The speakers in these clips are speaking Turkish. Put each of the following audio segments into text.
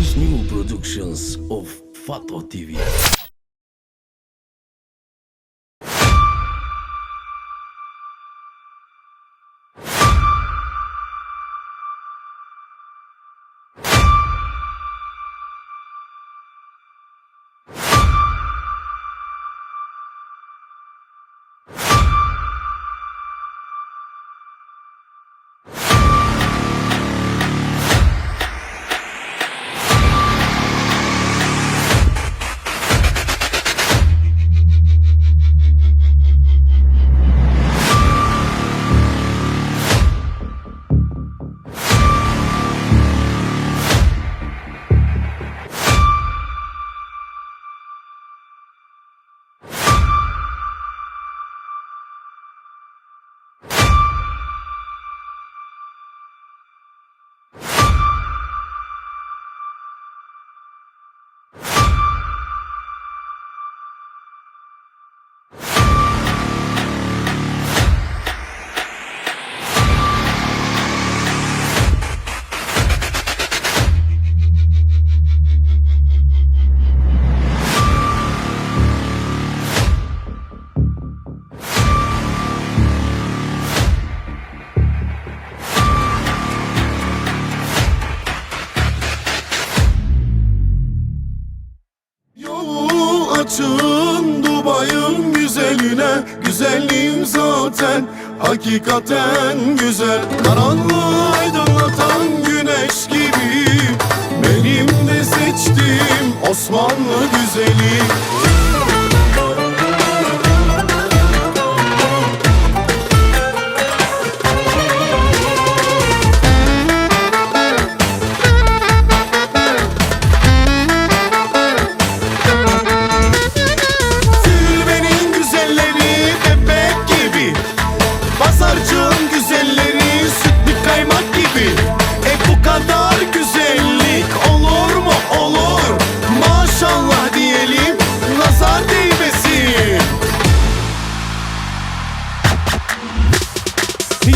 is new productions of Fato TV. Yolu açın Dubai'ın güzeline Güzelliğim zaten hakikaten güzel. Karanlığı aydınlatan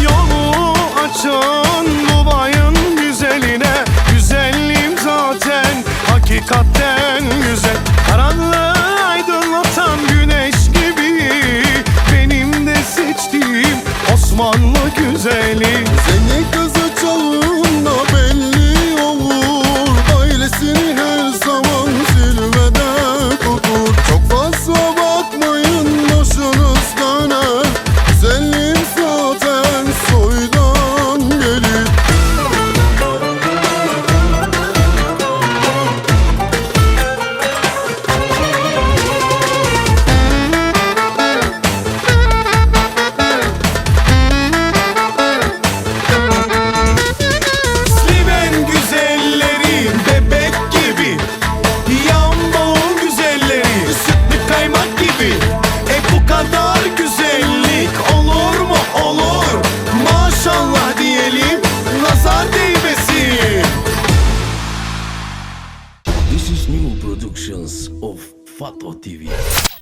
Yolu açan Dubai'ın güzeline. Güzelliğim zaten hakikaten güzel. Karanlığı aydınlatan güneş gibi Benim de seçtiğim Osmanlı güzeli. Seni This is new productions of Fato TV.